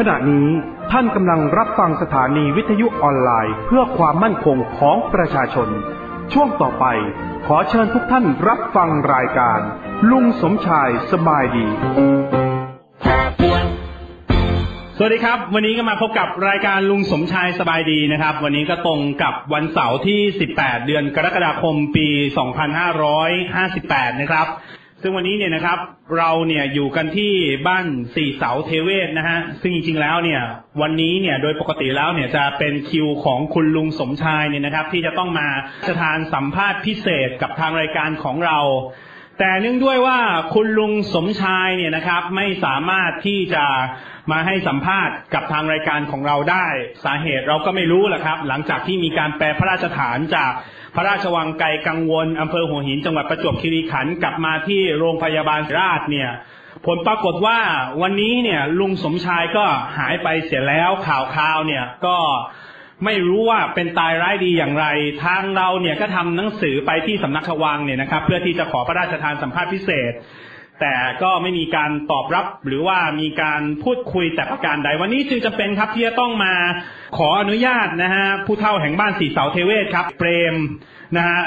ขณะนี้ท่านกำลังรับฟังสถานีวิทยุออนไลน์ เพื่อความมั่นคงของประชาชน ช่วงต่อไป ขอเชิญทุกท่านรับฟังรายการ ลุงสมชายสบายดี สวัสดีครับ วันนี้ก็มาพบกับรายการลุงสมชายสบายดีนะครับ วันนี้ก็ตรงกับวันเสาร์ที่ 18 เดือนกรกฎาคมปี 2558 นะครับ ซึ่งวันนี้เนี่ยนะครับเราเนี่ยอยู่กันที่บ้านสี่เสาเทเวศนะฮะซึ่งจริงๆแล้วเนี่ยวันนี้เนี่ยโดยปกติแล้วเนี่ยจะเป็นคิวของคุณลุงสมชายเนี่ยนะครับ ที่จะต้องมาสถานสัมภาษณ์พิเศษกับทางรายการของเรา แต่เนื่องด้วยว่าคุณลุงสมชายเนี่ยนะครับ ไม่สามารถที่จะมาให้สัมภาษณ์กับทางรายการของเราได้ สาเหตุเราก็ไม่รู้แหละครับ หลังจากที่มีการแปลพระราชฐานจากพระราชวังไกลกังวลอำเภอหัวหินจังหวัดประจวบคีรีขันธ์กลับมาที่โรงพยาบาลราชเนี่ย ผลปรากฏว่าวันนี้เนี่ยลุงสมชายก็หายไปเสียแล้วข่าวข่าวเนี่ยก็ ไม่รู้ว่าเป็นตายร้ายดีอย่างไร ทางเราเนี่ยก็ทำหนังสือไปที่สำนักวังเนี่ยนะครับ เพื่อที่จะขอพระราชทานสัมภาษณ์พิเศษ แต่ก็ไม่มีการตอบรับหรือว่ามีการพูดคุยแต่ประการใด วันนี้จึงจะเป็นครับที่จะต้องมาขออนุญาตนะฮะผู้เฒ่าแห่งบ้านสีเสาเทเวศครับเปรมนะฮะ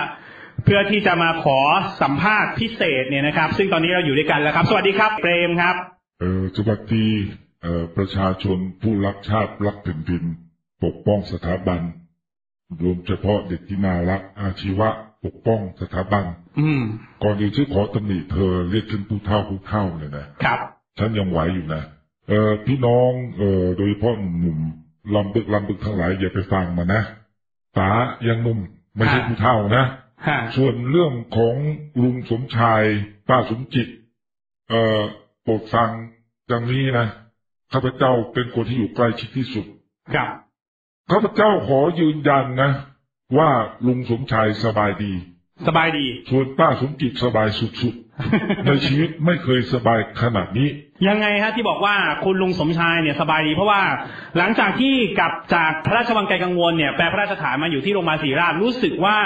เพื่อที่จะมาขอสัมภาษณ์พิเศษเนี่ยนะครับ ซึ่งตอนนี้เราอยู่ด้วยกันแล้วครับ สวัสดีครับเปรมครับเออสวัสดีเอ่อประชาชนผู้รักชาติรักแผ่นดิน ปกป้องสถาบัน รวมเฉพาะเด็กที่น่ารักอาชีวะ ปกป้องสถาบัน อืมก่อนอื่นฉันขอตำหนิเธอเรียกฉันผู้เฒ่าผู้เฒ่าเลยนะครับ ฉันยังไหวอยู่นะเออพี่น้องเออโดยเฉพาะหนุ่มๆลำบึกลำบึกทั้งหลายอย่าไปฟังมานะตายังหนุ่มไม่ใช่ฮะผู้เฒ่านะฮะส่วนเรื่องของลุงสมชายป้าสมจิต เอ่อโปรดฟังดังนี้นะข้าพเจ้าเป็นคนที่อยู่ใกล้ชิดที่สุดครับ ข้าพเจ้าขอยืนยันนะ ว่าลุงสมชายสบายดี สบายดี ส่วนป้าสมจิตสบายสุดๆ ในชีวิตไม่เคยสบายขนาดนี้ ยังไงฮะที่บอกว่าคุณลุงสมชายเนี่ยสบายดี เพราะว่าหลังจากที่กลับจากพระราชวังไกลกังวลเนี่ยแปลพระราชฐานมาอยู่ที่โรงพยาบาลศรีราชรู้สึกว่า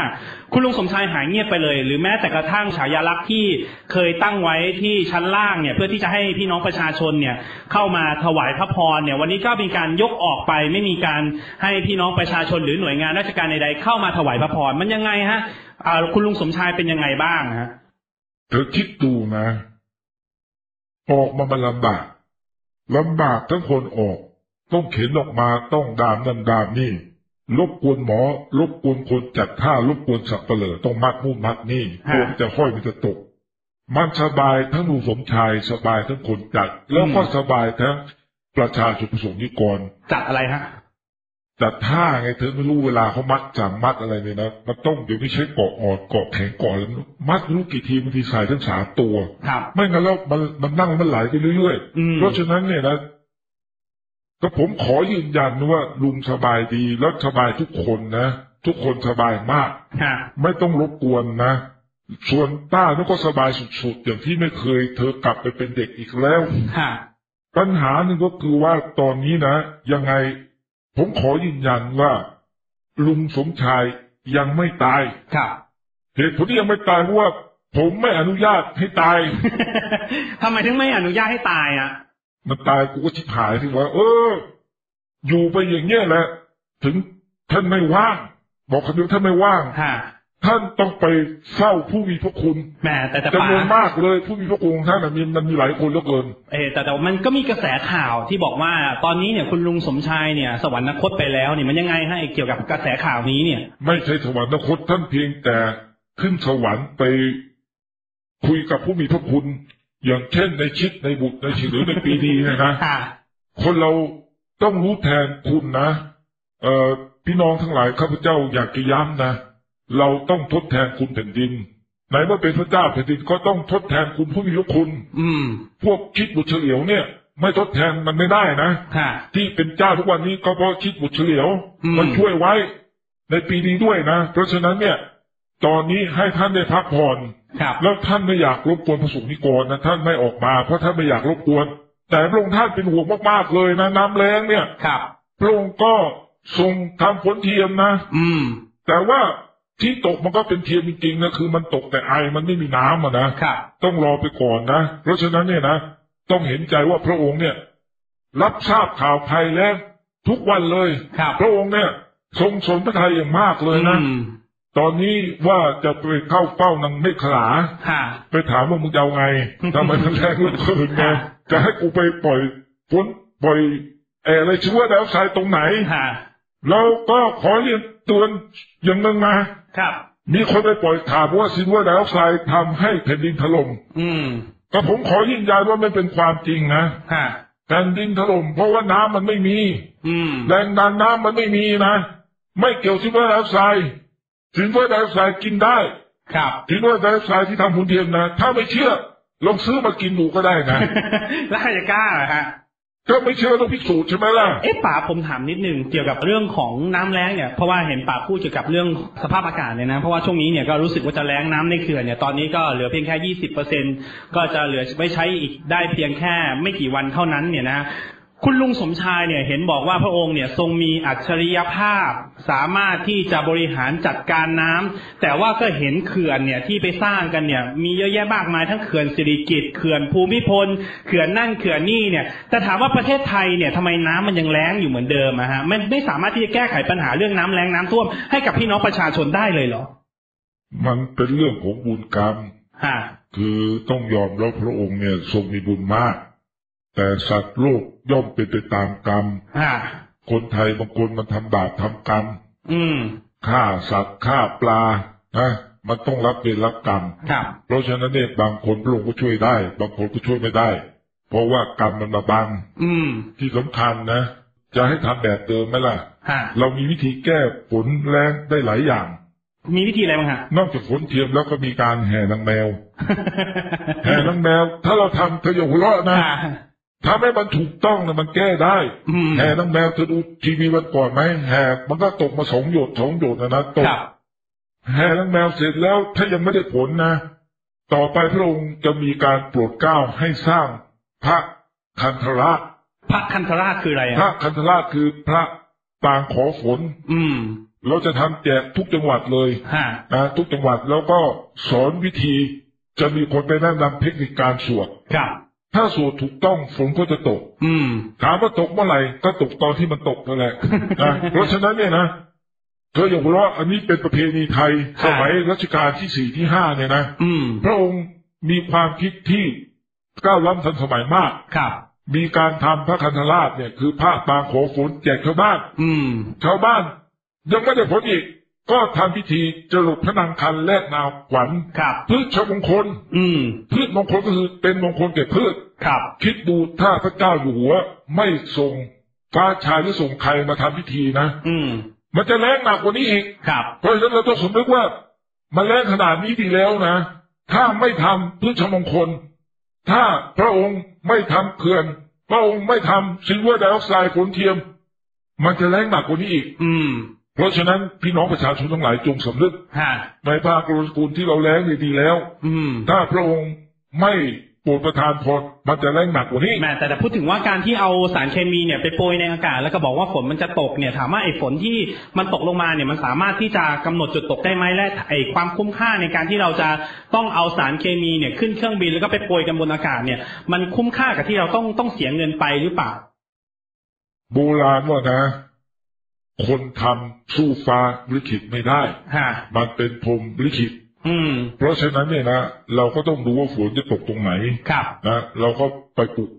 คุณลุงสมชายหายเงียบไปเลย หรือแม้แต่กระทั่งฉายาลักษณ์ที่เคยตั้งไว้ที่ชั้นล่างเนี่ยเพื่อที่จะให้พี่น้องประชาชนเนี่ยเข้ามาถวายพระพรเนี่ยวันนี้ก็มีการยกออกไป ไม่มีการให้พี่น้องประชาชนหรือหน่วยงานราชการใดๆเข้ามาถวายพระพรมันยังไงฮะ อ่าคุณลุงสมชายเป็นยังไงบ้างฮะเธอคิดดูนะ ออกมามันลำบากลำบากทั้งคนออก ต้องเข็นออกมาต้องดามนั่นดามนี่รบกวนหมอรบกวนคนจัดท่ารบกวนสับเปลือต้องมัดนู่นมัดนี่ฮะกลัวมันจะห้อยมันจะตก มันสบายทั้งลุงสมชายสบายทั้งคนจัด แล้วก็สบายทั้งประชาชนประสงค์นิกรจัดอะไรฮะ จัดท่าไงเธอไม่รู้เวลาเขามัดจังมัดอะไรเนี่ยนะมันต้องเดี๋ยวนี้ใช้เกาะอ่อนเกาะแข็งเกาะอะไรไม่รู้มัดไม่รู้กี่ทีบางทีใส่ทั้งสามตัวครับไม่งั้นแล้วมันมันนั่งมันไหลไปเรื่อยอืมๆเพราะฉะนั้นเนี่ยนะก็ผมขอยืนยันว่าลุงสบายดีแล้วสบายทุกคนนะทุกคนสบายมากฮะไม่ต้องรบกวนนะส่วนต้านี่ก็สบายสุดๆอย่างที่ไม่เคย เธอกลับไปเป็นเด็กอีกแล้วฮะปัญหาหนึ่งก็คือว่าตอนนี้นะยังไง ผมขอยืนยันว่า ลุงสมชายยังไม่ตาย ครับ เหตุผลที่ยังไม่ตายเพราะว่า ผมไม่อนุญาตให้ตาย ทำไมถึงไม่อนุญาตให้ตายอะ มันตายกูก็ชิบหายที่ว่า เออ อยู่ไปอย่างเงี้ยแหละ ถึงท่านไม่ว่าง บอกคำเดียวท่านไม่ว่างฮะ ท่านต้องไปเฝ้าผู้มีพระคุณแหมแต่แต่จำป่านวนมากเลยผู้มีพระคุณของท่านน่ะมีมันมีหลายคนเหลือเกินเออแต่แต่มันก็มีกระแสข่าวที่บอกว่า ตอนนี้เนี่ยคุณลุงสมชายเนี่ย สวรรคตไปแล้วเนี่ยมันยังไงฮะไอ้เกี่ยวกับกระแสข่าวนี้เนี่ย ไม่ใช่สวรรคตท่านเพียงแต่ขึ้นสวรรค์ไปคุยกับผู้มีพระคุณ อย่างเช่นในชิดในบุตรในฉิหรือในปีดีเนะนะค่ะคนเราต้องรู้แทนคุณนะเอ่อพี่น้องทั้งหลายข้าพเจ้าอยากจะย้ำนะ เราต้องทดแทนคุณแผ่นดินไหนเมื่อเป็นพระเจ้าแผ่นดินก็ต้องทดแทนคุณผู้มีพระคุณ อืม พวกคิดบุตรเฉลียวเนี่ย ไม่ทดแทนมันไม่ได้นะค่ะ ที่เป็นเจ้าทุกวันนี้ก็เพราะคิดบุตรเฉลียวอืม มันช่วยไว้ ในปีนี้ด้วยนะ เพราะฉะนั้นเนี่ย ตอนนี้ให้ท่านได้พักผ่อน ครับ แล้วท่านไม่อยากรบกวนพระสงฆ์นิกรนะท่านไม่ออกมาเพราะท่านไม่อยากรบกวน แต่พระองค์ท่านเป็นห่วงมากๆเลยนะน้ำแรงเนี่ย ครับ พระองค์ก็ทรงทำฝนเทียมนะ อืม แต่ว่า ที่ตกมันก็เป็นเทียมจริงๆนะคือมันตกแต่ไอมันไม่มีน้ำอะนะครับต้องรอไปก่อนนะเพราะฉะนั้นเนี่ยนะต้องเห็นใจว่าพระองค์เนี่ย รับทราบข่าวภัยแล้งทุกวันเลยครับพระองค์เนี่ย ทรงสนพระทัยอย่างมากเลยนะอืมตอนนี้ว่าจะไปเข้าเฝ้านางเมฆขลาค่ะไปถามว่ามึงจะเอาไงทำไมมันแรงเหลือเกินไงจะให้กูไปปล่อยฝนปล่อยแอร์อะไรชื่อว่าดาวไซด์ตรงไหนค่ะเราก็ขอเรียน เตือนอย่างหนึ่งนะครับ มีคนไปปล่อยข่าวว่าซินว่าดาวไซด์ทำให้แผ่นดินถล่มอืมแต่ผมขอยืนยันว่าไม่เป็นความจริงนะค่ะแผ่นดินถล่มเพราะว่าน้ำมันไม่มี อืมแรงดันน้ำมันไม่มีนะ ไม่เกี่ยวซินว่าดาวไซด์ซินว่าดาวไซด์กินได้ ครับซินว่าดาวไซด์ที่ทำหุ่นเทียมนะ ถ้าไม่เชื่อลองซื้อมากินดูก็ได้นะแล้วใครจะกล้าล่ะฮะ ก็ไม่เชื่อต้องพิสูจน์ใช่ไหมล่ะ เอ๊ะป่าผมถามนิดนึงเกี่ยวกับเรื่องของน้ำแล้งเนี่ยเพราะว่าเห็นป่าพูดเกี่ยวกับเรื่องสภาพอากาศเนี่ยนะเพราะว่าช่วงนี้เนี่ยก็รู้สึกว่าจะแล้งน้ำในเขื่อนเนี่ยตอนนี้ก็เหลือเพียงแค่ยี่สิบเปอร์เซ็นก็จะเหลือไม่ใช้อีกได้เพียงแค่ไม่กี่วันเท่านั้นเนี่ยนะ คุณลุงสมชายเนี่ยเห็นบอกว่าพระองค์เนี่ยทรงมีอัจฉริยภาพ สามารถที่จะบริหารจัดการน้ำแต่ว่าก็เห็นเขื่อนเนี่ยที่ไปสร้างกันเนี่ย มีเยอะแยะมากมายทั้งเขื่อนสิริกิติ์เขื่อนภูมิพลเขื่อนนั่นเขื่อนนี่เนี่ยแต่ถามว่าประเทศไทยเนี่ยทำไมน้ำมันยังแล้งอยู่เหมือนเดิมอะฮะมันไม่สามารถที่จะแก้ไขปัญหาเรื่องน้ำแล้งน้ำท่วมให้กับพี่น้องประชาชนได้เลยเหรอ มันเป็นเรื่องของบุญกรรมฮะคือต้องยอมรับพระองค์เนี่ยทรงมีบุญมาก แต่สัตว์โลกย่อมเป็นไปตามกรรมฮะคนไทยบางคนมันทำบาปทำกรรมอืมฆ่าสัตว์ฆ่าปลานะมันต้องรับเวรรับกรรมครับเพราะฉะนั้นเนี่ยบางคนพระองค์ก็ช่วยได้ บางคนก็ช่วยไม่ได้ เพราะว่ากรรมมันมาบัง อืม ที่สำคัญนะ จะให้ทำแบบเดิมไหมล่ะฮะเรามีวิธีแก้ฝนแรงได้หลายอย่าง มีวิธีอะไรบ้างฮะ นอกจากฝนเทียมแล้วก็มีการแห่นางแมว แห่นางแมว ถ้าเราทำเธออย่าหัวเราะนะ ฮะถ้าไม่มันถูกต้องนะมันแก้ได้อืมแห่นางแมวเธอดูทีวีวันก่อนไหมแห่มันก็ตกมาสองหยดสองหยดนะนะตกครับแห่นางแมวเสร็จแล้วถ้ายังไม่ได้ผลนะ ต่อไปพระองค์จะมีการโปรดเกล้าให้สร้างพระคันธระพระคันธราชคืออะไรพระอะคันธระคือพระปางขอฝน อืม เราจะทำแจกทุกจังหวัดเลยฮะนะทุกจังหวัดแล้วก็สอนวิธีจะมีคนไปแนะนำเทคนิคการสวดครับ ถ้าสวดถูกต้องฝนก็จะตก อืมถามว่าตกเมื่อไหร่ก็ตกตอนที่มันตกนั่นแหละนะเพราะฉะนั้นเนี่ยนะเธออย่าหัวเราะอันนี้เป็นประเพณีไทยครับสมัยรัชกาลที่สี่ที่ห้าเนี่ยนะอืมพระองค์มีความคิดที่ก้าวล้ำทันสมัยมากครับมีการทำพระคันธราชเนี่ยคือพระปางขอฝนแจกชาวบ้าน อืมชาวบ้านยังไม่ได้ผลอีก ก็ทำพิธีจรดพระนางคันแลกนาวขวัญครับพืชชมงคล อืม พืชมงคลก็คือเป็นมงคลแก่พืชครับ คิดดูถ้าพระเจ้าอยู่หัว ไม่ส่งฟ้าชายหรือส่งใครมาทำพิธีนะ อืม มันจะแรงหนักกว่านี้อีกครับ เพราะฉะนั้นเราต้องสมมติว่า มันแรงขนาดนี้ดีแล้วนะ ถ้าไม่ทำพืชมงคล ถ้าพระองค์ไม่ทำเขื่อน พระองค์ไม่ทำซิลเวอร์ไดออกไซด์ฝนเทียม มันจะแรงหนักกว่านี้อีก อืม เพราะฉะนั้นพี่น้องประชาชนทั้งหลายจงสำนึกฮะในภาคกรุกูลที่เราแรงดีแล้ว อืมถ้าพระองค์ไม่โปรดประทานพรมันจะแรงหนักกว่านี้แม่แต่แต่พูดถึงว่าการที่เอาสารเคมีเนี่ยไปโปรยในอากาศแล้วก็บอกว่าฝนมันจะตกเนี่ยถามว่าไอ้ฝนที่มันตกลงมาเนี่ยมันสามารถที่จะกำหนดจุดตกได้ไหมและไอ้ความคุ้มค่าในการที่เราจะต้องเอาสารเคมีเนี่ยขึ้นเครื่องบินแล้วก็ไปโปรยกันบนอากาศเนี่ย มันคุ้มค่ากับที่เราต้องต้องเสียเงินไปหรือเปล่า โบราณว่านะ คนทำสู้ฟ้าลิขิตไม่ได้ฮะมันเป็นพรหมลิขิตอืมเพราะฉะนั้นเนี่ยนะเราก็ต้องดูว่าฝนจะตกตรงไหนครับนะเราก็ไปปลูก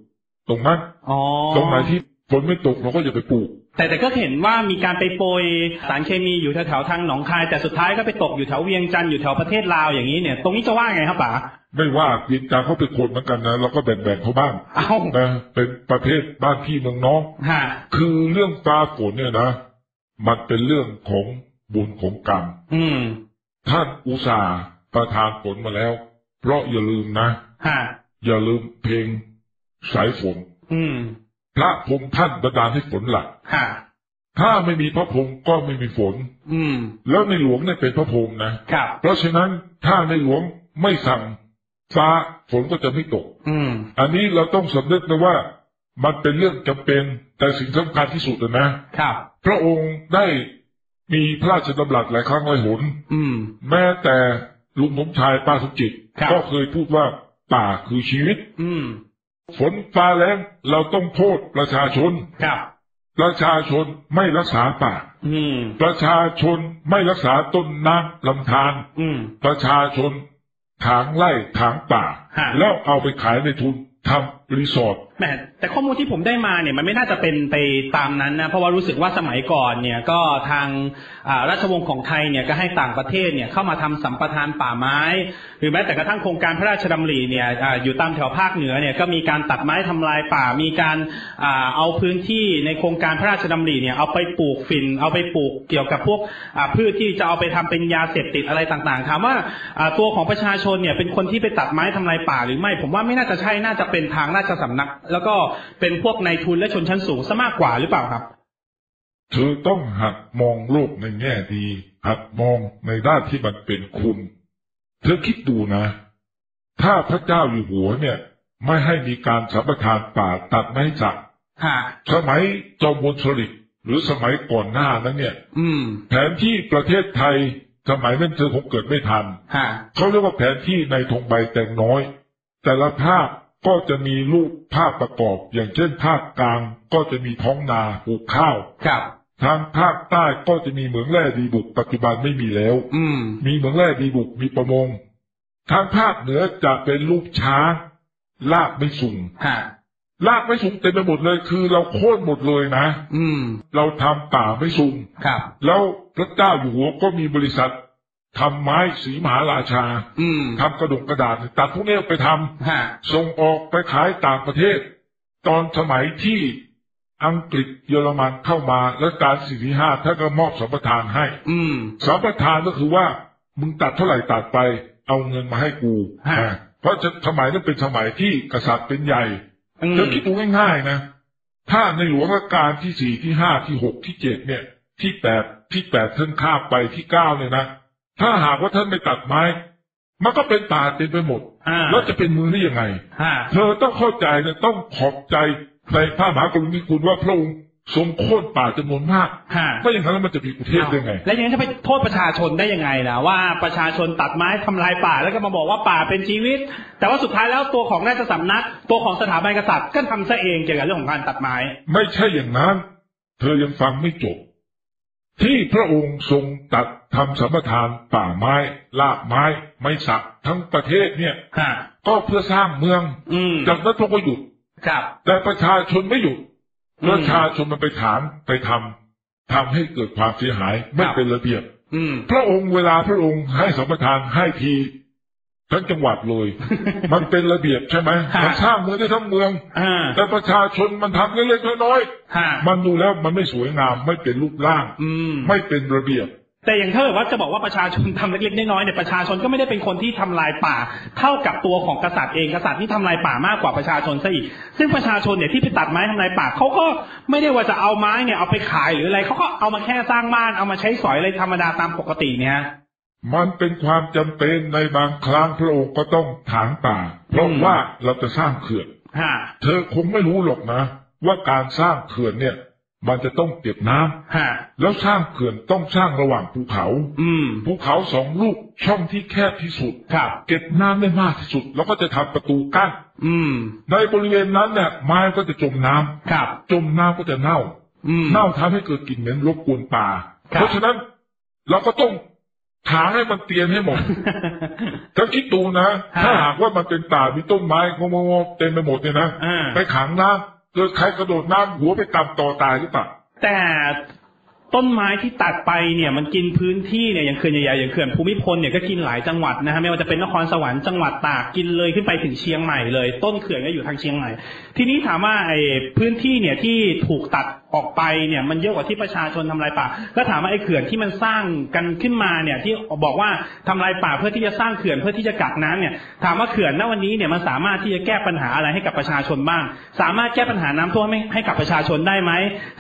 ตรงนั้นอ๋อตรงไหนที่ฝนไม่ตกเราก็อย่าไปปลูก แต่แต่ก็เห็นว่ามีการไปโปรยสารเคมีอยู่แถวๆทางหนองคาย แต่สุดท้ายก็ไปตกอยู่แถวเวียงจันทร์อยู่แถวประเทศลาวอย่างนี้เนี่ย ตรงนี้จะว่าไงครับป๋าไม่ว่าเพียงแต่เขาเป็นคนเหมือนกันนะเราก็แบ่งๆเขาบ้างเอ้านะเป็นประเภทบ้านพี่เมืองน้องฮะคือเรื่องฟ้าฝนเนี่ยนะ มันเป็นเรื่องของบุญของกรรม อืม ท่านอุตส่าห์ประทานฝนมาแล้ว เพราะอย่าลืมนะ ฮะ อย่าลืมเพลงสายฝน อืม พระพรหมท่านบันดาลให้ฝนหลัก ฮะ ถ้าไม่มีพระพรหมก็ไม่มีฝน อืม แล้วในหลวงเนี่ยเป็นพระพรหมนะ ครับ เพราะฉะนั้นถ้าในหลวงไม่สั่งฟ้าฝนก็จะไม่ตก อืม อันนี้เราต้องสำนึกนะว่า มันเป็นเรื่องจำเป็นแต่สิ่งสำคัญที่สุดนะ ครับ พระองค์ได้มีพระราชดำรัสหลายครั้งหลายหนอืม แม้แต่ลุงสมชายป้าสมจิตครับ ก็เคยพูดว่าป่าคือชีวิต อืม ฝนฟ้าแรงเราต้องโทษประชาชน ครับ ประชาชนไม่รักษาป่า อืม ประชาชนไม่รักษาต้นน้ำลำธารอืม ประชาชนถางไร่ถางป่า ฮะ แล้วเอาไปขายในทุนทำรีสอร์ทแหมแต่ข้อมูลที่ผมได้มาเนี่ยมันไม่น่าจะเป็นไปตามนั้นนะเพราะว่ารู้สึกว่าสมัยก่อนเนี่ยก็ทางราชวงศ์ของไทยเนี่ยก็ให้ต่างประเทศเนี่ยเข้ามาทำสัมปทานป่าไม้ หรือแม้แต่กระทั่งโครงการพระราชดำริเนี่ยออยู่ตามแถวภาคเหนือเนี่ยก็มีการตัดไม้ทำลายป่ามีการอาเอาพื้นที่ในโครงการพระราชดำริเนี่ยเอาไปปลูกฝิ่นเอาไปปลูกเกี่ยวกับพวกพืชที่จะเอาไปทำเป็นยาเสพติดอะไรต่างๆถามว่าอ่าตัวของประชาชนเนี่ยเป็นคนที่ไปตัดไม้ทำลายป่าหรือไม่ ผมว่าไม่น่าจะใช่น่าจะเป็นทางราชสำนัก แล้วก็เป็นพวกนายทุนและชนชั้นสูงซะมากกว่าหรือเปล่าครับ เธอต้องหัดมองโลกในแง่ดี หัดมองในด้านที่มันเป็นคุณ เธอคิดดูนะ ถ้าพระเจ้าอยู่หัวเนี่ย ไม่ให้มีการสัมปทานป่าตัดไม้จักฮะสมัยจอมพลสฤษดิ์หรือสมัยก่อนหน้านั้นเนี่ย อืม แผนที่ประเทศไทยสมัยนั้นเธอคงเกิดไม่ทันฮะเขาเรียกว่าแผนที่ในธงใบแตงน้อย แต่ละภาค ก็จะมีรูปภาพประกอบ อย่างเช่นภาคกลางก็จะมีท้องนาปลูกข้าวครับทางภาคใต้ก็จะมีเหมืองแร่ดีบุกปัจจุบันไม่มีแล้ว อืม มีเหมืองแร่ดีบุกมีประมง ทางภาคเหนือจะเป็นรูปช้างลากไม่สูงฮะลากไม่สูงเต็มไปหมดเลยคือเราโค่นหมดเลยนะ อืม เราทำป่าไม่สูงครับ แล้วพระเจ้าอยู่หัวก็มีบริษัท ทำไม้สีมหาราชาอืมทำกระดกกระดาษตัดพวกนี้ไปทำฮะส่งออกไปขายต่างประเทศ ตอนสมัยที่อังกฤษเยอรมันเข้ามาและการสี่ที่ห้าท่านก็มอบสัมปทานให้ อืม สัมปทานก็คือว่ามึงตัดเท่าไหร่ตัดไป เอาเงินมาให้กูฮะ อ่าเพราะสมัยนั้นเป็นสมัยที่กษัตริย์เป็นใหญ่อืม เธอคิดดูง่ายๆนะ ถ้าในหลวงรัชกาลที่สี่ที่ห้าที่หกที่เจ็ดเนี่ย ที่แปดที่แปดท่านข้ามไปที่เก้าเนี่ยนะ ถ้าหากว่าท่านไม่ตัดไม้ มันก็เป็นป่าเต็มไปหมดอ่าแล้วจะเป็นเมืองได้ยังไงฮะเธอต้องเข้าใจนะต้องขอบใจในพระมหากรุณาธิคุณว่าพระองค์ทรงโค่นป่าจำนวนมากฮะไม่อย่างนั้นแล้วมันจะมีประเทศได้ไง แล้วอย่างนี้จะไปโทษประชาชนได้ยังไงล่ะว่าประชาชนตัดไม้ทำลายป่าแล้วก็มาบอกว่าป่าเป็นชีวิต แต่ว่าสุดท้ายแล้วตัวของราชสำนัก ตัวของสถาบันกษัตริย์ก็ทำซะเองเกี่ยวกับเรื่องของการตัดไม้ ไม่ใช่อย่างนั้น เธอยังฟังไม่จบ ที่พระองค์ทรงตัดทำสัมปทานป่าไม้ลากไม้ ไม้สักทั้งประเทศเนี่ยฮะก็เพื่อสร้างเมืองอืมจากนั้นพระองค์ก็หยุดครับแต่ประชาชนไม่หยุดอืมประชาชนมันไปถามไปทำทำให้เกิดความเสียหายไม่ครับเป็นระเบียบอืมพระองค์เวลาพระองค์ให้สัมปทานให้ที ทั้งจังหวัดเลย มันเป็นระเบียบใช่ไหมฮะมันสร้างเมืองได้ทั้งเมืองอ่าแต่ประชาชนมันทำเล็กๆน้อยฮะๆมันดูแล้วมันไม่สวยงามไม่เป็นรูปร่างอืมไม่เป็นระเบียบ แต่อย่างถ้าเกิดว่าจะบอกว่าประชาชนทำเล็กๆน้อยๆเนี่ยประชาชนก็ไม่ได้เป็นคนที่ทำลายป่า เท่ากับตัวของกษัตริย์เองกษัตริย์ที่ทำลายป่ามากกว่าประชาชนซะอีก ซึ่งประชาชนเนี่ยที่ไปตัดไม้ทำลายป่าเขาก็ไม่ได้ว่าจะเอาไม้เนี่ยเอาไปขายหรืออะไรเขาก็เอามาแค่สร้างบ้านเอามาใช้สอยอะไรธรรมดาตามปกติเนี่ยฮะ มันเป็นความจำเป็นในบางครั้งพระองค์ก็ต้องถางป่าเพราะอืมว่าเราจะสร้างเขื่อนฮะเธอคงไม่รู้หรอกนะ ว่าการสร้างเขื่อนเนี่ย มันจะต้องเก็บน้ำฮะแล้วสร้างเขื่อนต้องสร้างระหว่างภูเขา อืมภูเขาสองลูกช่องที่แคบที่สุดครับเก็บน้ำได้มากที่สุด แล้วก็จะทำประตูกั้นอืมในบริเวณนั้นเนี่ยไม้ก็จะจมน้ำครับจมน้ำก็จะเน่าอืมเน่าทำให้เกิดกลิ่นเหม็นรบกวนป่าครับเพราะฉะนั้นเราก็ต้อง ถางให้มันเตียนให้หมดถ้าคิดดูนะฮะถ้าหากว่ามันเป็นป่ามีต้นไม้งงๆเต็มไปหมดเนี่ยนะอ่าไปขังน้ำเกิดใครกระโดดน้ำหัวไปตำต่อตายหรือเปล่าแต่ต้นไม้ที่ตัดไปเนี่ยมันกินพื้นที่เนี่ยอย่างเขื่อนใหญ่ๆอย่างเขื่อนภูมิพลเนี่ยก็กินหลายจังหวัดนะฮะไม่ว่าจะเป็นนครสวรรค์จังหวัดตากกินเลยขึ้นไปถึงเชียงใหม่เลย ต้นเขื่อนก็อยู่ทางเชียงใหม่ ทีนี้ถามว่าไอ้พื้นที่เนี่ยที่ถูกตัด ออกไปเนี่ยมันเยอะกว่าที่ประชาชนทำลายป่า แล้วถามว่าไอ้เขื่อนที่มันสร้างกันขึ้นมาเนี่ยที่บอกว่าทำลายป่าเพื่อที่จะสร้างเขื่อนเพื่อที่จะกักน้ำเนี่ยถามว่าเขื่อนณวันนี้เนี่ยมันสามารถที่จะแก้ปัญหาอะไรให้กับประชาชนบ้าง สามารถแก้ปัญหาน้ำท่วมให้กับประชาชนได้ไหม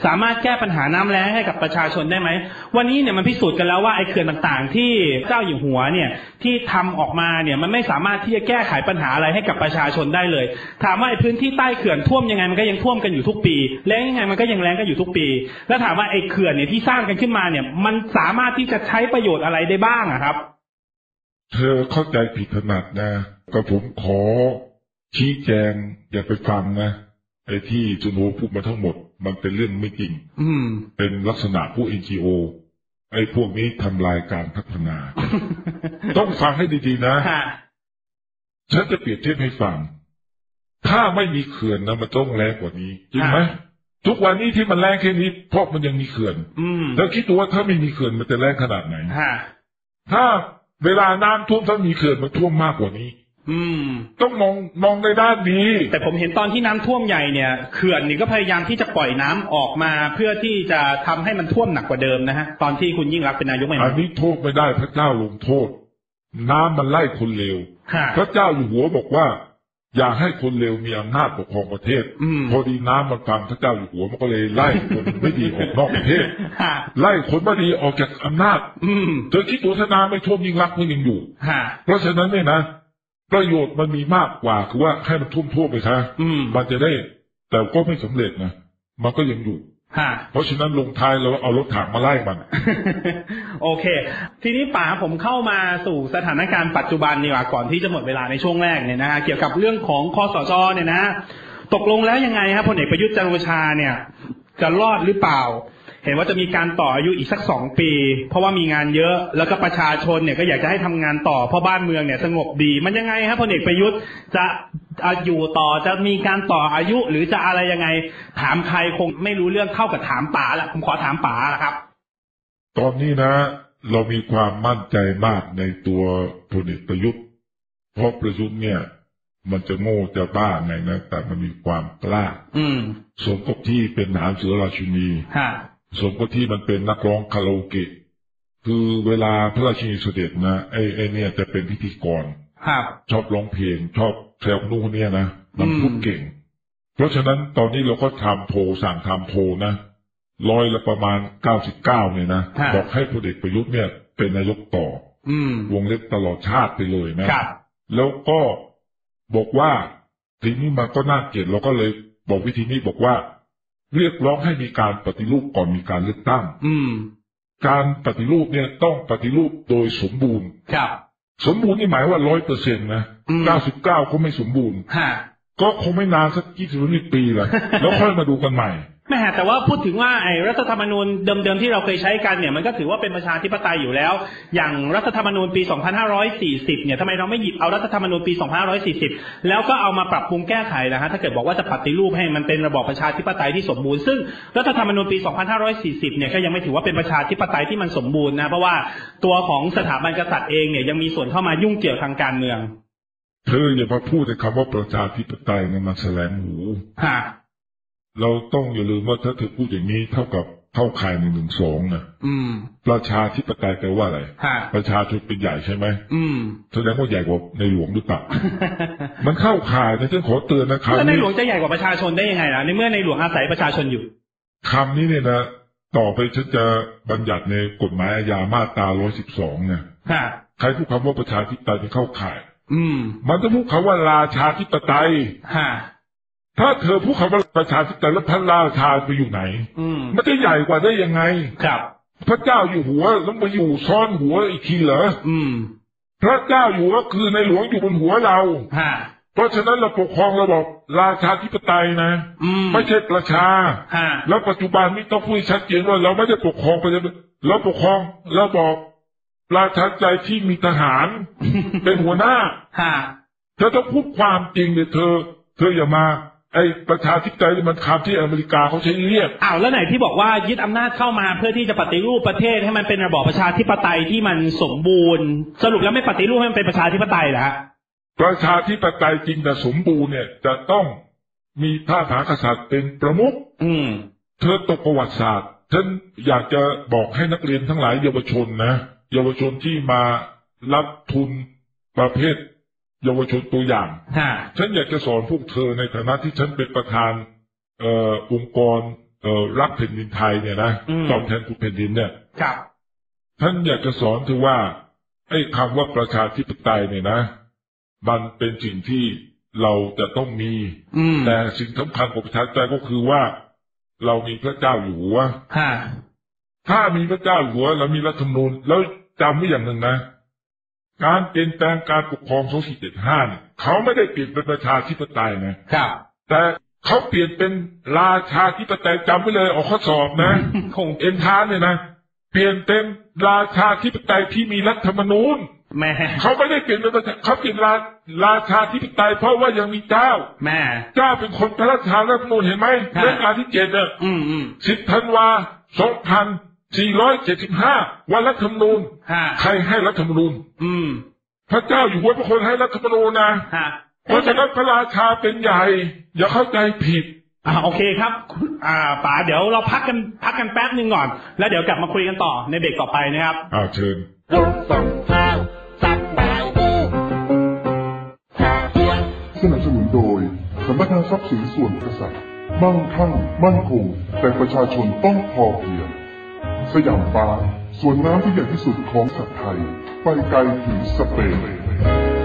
สามารถแก้ปัญหาน้ำแล้งให้กับประชาชนได้ไหมวันนี้เนี่ยมันพิสูจน์กันแล้วว่าไอ้เขื่อนต่างๆ ที่เจ้าอยู่หัวเนี่ยที่ทำออกมาเนี่ยมันไม่สามารถที่จะแก้ไขปัญหาอะไรให้กับประชาชนได้เลย ถามว่าไอ้พื้นที่ใต้เขื่อนท่วมยังไงมันก็ยังท่วมกันอยู่ทุกปีแล้งยังไงมันก็ยังแล้งกันอยู่ทุกปี แล้วถามว่าไอ้เขื่อนเนี่ยที่สร้างกันขึ้นมาเนี่ย มันสามารถที่จะใช้ประโยชน์อะไรได้บ้างอะครับ เธอเข้าใจผิดถนัดนะก็ผมขอชี้แจงอย่าไปฟังนะไอ้ที่จุนโฮพูดมาทั้งหมด มันเป็นเรื่องไม่จริง อืม เป็นลักษณะผู้ NGO ไอ้พวกนี้ทำลายการพัฒนา ต้องฟังให้ดีๆนะฮะฉันจะเปรียบเทียบให้ฟัง ถ้าไม่มีเขื่อนนะมันต้องแรงกว่านี้จริงไหม ทุกวันนี้ที่มันแรงแค่นี้เพราะมันยังมีเขื่อน อืมแล้วคิดดูว่าถ้าไม่มีเขื่อนมันจะแรงขนาดไหน ฮะถ้าเวลาน้ำท่วมถ้ามีเขื่อนมันท่วมมากกว่านี้ อืม ต้องมองมองในด้านนี้แต่ผมเห็นตอนที่น้ำท่วมใหญ่เนี่ยเขื่อนนี่ก็พยายามที่จะปล่อยน้ำออกมาเพื่อที่จะทำให้มันท่วมหนักกว่าเดิมนะฮะตอนที่คุณยิ่งรักษณ์เป็นนายกใหม่อันนี้โทษไม่ได้พระเจ้าลงโทษ น้ำมันไล่คนเลวฮะพระเจ้าอยู่หัวบอกว่า อย่าให้คนเลวมีอำนาจปกครองประเทศอืมพอดีน้ำมันฟังพระเจ้าอยู่หัวมันก็เลยไล่คนไม่ดีออกนอกประเทศฮะไล่คนไม่ดีออกจากอำนาจอืมเธอคิดตัวธนาไม่ท่วมยิ่งรักษณ์มันยังอยู่ฮะเพราะฉะนั้นเนี่ยนะประโยชน์มันมีมากกว่าคือว่าให้มันท่วมทั่วไปซะอืมมันจะได้ แต่ก็ไม่สำเร็จนะมันก็ยังอยู่ฮะ เพราะฉะนั้นลงท้ายเราเอารถถังมาไล่มัน โอเค ทีนี้ป๋าผมเข้ามาสู่สถานการณ์ปัจจุบันดีกว่าก่อนที่จะหมดเวลาในช่วงแรกเนี่ยนะฮะเกี่ยวกับเรื่องของคอสชเนี่ยนะฮะตกลงแล้วยังไงครับพลเอกประยุทธ์จันทร์โอชาเนี่ย จะรอดหรือเปล่า เห็นว่าจะมีการต่ออายุอีกสักสองปี เพราะว่ามีงานเยอะแล้วก็ประชาชนเนี่ยก็อยากจะให้ทำงานต่อเพราะบ้านเมืองเนี่ยสงบดี มันยังไงครับพลเอกประยุทธ์จะอะอยู่ต่อจะมีการต่ออายุหรือจะอะไรยังไง ถามใครคงไม่รู้เรื่องเท่ากับถามป๋าแหละผมขอถามป๋าละครับ ตอนนี้นะ เรามีความมั่นใจมากในตัวพลเอกประยุทธ์ เพราะประยุทธ์เนี่ย มันจะโง่จะบ้าไงนะแต่มันมีความกล้า อืมสมกับที่เป็นทหารเสือราชินีฮะ สมกับที่มันเป็นนักร้องคาราโอเกะคือเวลาพระราชินีเสด็จนะไอ้ไอ้เนี่ยจะเป็นพิธีกรครับชอบร้องเพลง ชอบแซวนู่นเนี่ยนะมันพูดอืมเก่ง เพราะฉะนั้นตอนนี้เราก็ทำโพลสั่งทำโพลนะร้อยละประมาณเก้าสิบเก้าเนี่ยนะบอกให้พลเอกประยุทธ์เนี่ย เป็นนายกต่อ อืมวงเล็บตลอดชาติไปเลยนะครับแล้วก็บอกว่าทีนี้มันก็น่าเกลียดเราก็เลยบอกวิธีนี้บอกว่า เรียกร้องให้มีการปฏิรูปก่อนมีการเลือกตั้ง อืม การปฏิรูปเนี่ยต้องปฏิรูปโดยสมบูรณ์ ครับ สมบูรณ์นี่หมายว่าร้อยเปอร์เซ็นต์นะอืม เก้าสิบเก้าก็ไม่สมบูรณ์ ฮะ ก็คงไม่นานสักยี่สิบปีแหละแล้วค่อยมาดูกันใหม่ แม่แต่ว่าพูดถึงว่าไอ้รัฐธรรมนูญเดิมๆที่เราเคยใช้กันเนี่ยมันก็ถือว่าเป็นประชาธิปไตยอยู่แล้ว อย่างรัฐธรรมนูญปี 2540 เนี่ยทำไมเราไม่หยิบเอารัฐธรรมนูญปี 2540 แล้วก็เอามาปรับปรุงแก้ไขนะฮะถ้าเกิดบอกว่าจะปฏิรูปให้มันเป็นระบอบประชาธิปไตยที่สมบูรณ์ซึ่งรัฐธรรมนูญปี 2540 เนี่ยก็ยังไม่ถือว่าเป็นประชาธิปไตยที่มันสมบูรณ์นะเพราะว่าตัวของสถาบันกษัตริย์เองเนี่ยยังมีส่วนเข้ามายุ่งเกี่ยวทางการเมืองเธออย่ามาพูดแต่คำว่าประชาธิปไตยเนี่ยมันแสลงหูฮะ เราต้องอย่าลืมว่าถ้าเธอพูดอย่างนี้เท่ากับเข้าข่ายหนึ่งหนึ่งสองนะอืมประชาธิปไตยแปลว่าอะไรฮะประชาชนเป็นใหญ่ใช่ไหมอืมแสดงว่าใหญ่กว่าในหลวงหรือเปล่า มันเข้าข่ายนะฉันขอเตือนนะแล้วคำในนี้หลวงจะใหญ่กว่าประชาชนได้ยังไงล่ะในเมื่อในหลวงอาศัยประชาชนอยู่คำนี้เนี่ยนะต่อไปฉันจะบัญญัติในกฎหมายอาญามาตราร้อยสิบสองเนี่ยฮะใครพูดคำว่าประชาธิปไตยเป็นเข้าข่าย อืม มันต้องพูดคำว่าราชาธิปไตยฮะ ถ้าเธอพูดคำว่าประชาธิปไตยแล้วพระราชาไปอยู่ไหน อืมมันจะใหญ่กว่าได้ยังไง ครับ พระเจ้าอยู่หัวแล้วมาอยู่ซ้อนหัวอีกทีเหรออืม พระเจ้าอยู่ก็คือในหลวงอยู่บนหัวเรา ฮะ เพราะฉะนั้นเราปกครองระบอบราชาธิปไตยนะ อืมไม่ใช่ประชา ฮะ แล้วปัจจุบันนี้ต้องพูดให้ชัดเจนว่าเราไม่ได้ปกครองประชาธิปไตยเราปกครองระบอบราชาธิปไตยที่มีทหาร เป็นหัวหน้า ฮะ เธอต้องพูดความจริงเลยเธอ เธออย่ามา ไอ้ประชาธิปไตยนี่มันคำที่อเมริกาเขาใช้เรียกอ้าวแล้วไหนที่บอกว่ายึดอำนาจเข้ามาเพื่อที่จะปฏิรูปประเทศให้มันเป็นระบอบประชาธิปไตยที่มันสมบูรณ์ สรุปแล้วไม่ปฏิรูปให้มันเป็นประชาธิปไตยเหรอฮะประชาธิปไตยจริงแต่สมบูรณ์เนี่ย จะต้องมีท่าทางกษัตริย์เป็นประมุขอืมเธอตกประวัติศาสตร์ฉันอยากจะบอกให้นักเรียนทั้งหลายเยาวชนนะเยาวชนที่มารับทุนประเภท เยาวชนตัวอย่างฮะฉันอยากจะสอนพวกเธอในฐานะที่ฉันเป็นประธานเอ่อองค์กรเอ่อรักแผ่นดินไทยเนี่ยนะตอบแทนคุณแผ่นดินเนี่ยครับท่านอยากจะสอนเธอว่าไอ้คำว่าประชาธิปไตยเนี่ยนะ มันเป็นสิ่งที่เราจะต้องมีอืมแต่สิ่งสำคัญของประชาธิปไตยก็คือว่า เรามีพระเจ้าอยู่หัวฮะถ้ามีพระเจ้าอยู่หัวเรามีรัฐธรรมนูญแล้วจำไว้อย่างหนึ่งนะ การเปลี่ยนแปลงการปกครอง2475เนี่ยเขาไม่ได้เปลี่ยนเป็นประชาธิปไตยนะครับ แต่เขาเปลี่ยนเป็นราชาธิปไตยจำไว้เลยออกข้อสอบนะคงเอ็นทานเนี่ยนะเปลี่ยนเป็นราชาธิปไตยที่มีรัฐธรรมนูญแม่เขาไม่ได้เปลี่ยนเป็นประชาเขาเปลี่ยนราราชาธิปไตยเพราะว่ายังมีเจ้า แม่เจ้าเป็นคนพระราชทานรัฐธรรมนูญเห็นไหมครับเรื่องการที่เจ็ดเนี่ยอืมอืมสิบธันวาสองพัน สี่ร้อยเจ็ดสิบห้าวันรัฐธรรมนูญ ฮะ ใครให้รัฐธรรมนูญ อืม พระเจ้าอยู่หัวเป็นคนให้รัฐธรรมนูญนะ ฮะเพราะฉะนั้นพระราชาเป็นใหญ่ อย่าเข้าใจผิด อ่าโอเคครับคุณอ่าป๋าเดี๋ยวเราพักกันพักกันแป๊บหนึ่งก่อน แล้วเดี๋ยวกลับมาคุยกันต่อในเบรกต่อไปนะครับอ่าเชิญ ลุงสมชายสบายดีพาเที่ยว สนับสนุนโดย สำนักงานทรัพย์สินส่วนกษัตริย์ มั่งคั่ง มั่นคง แต่ประชาชนต้องพอเพียง สยามปาสวนน้ำที่ใหญ่ที่สุดของสัตว์ไทย ไปไกลถึงสเปน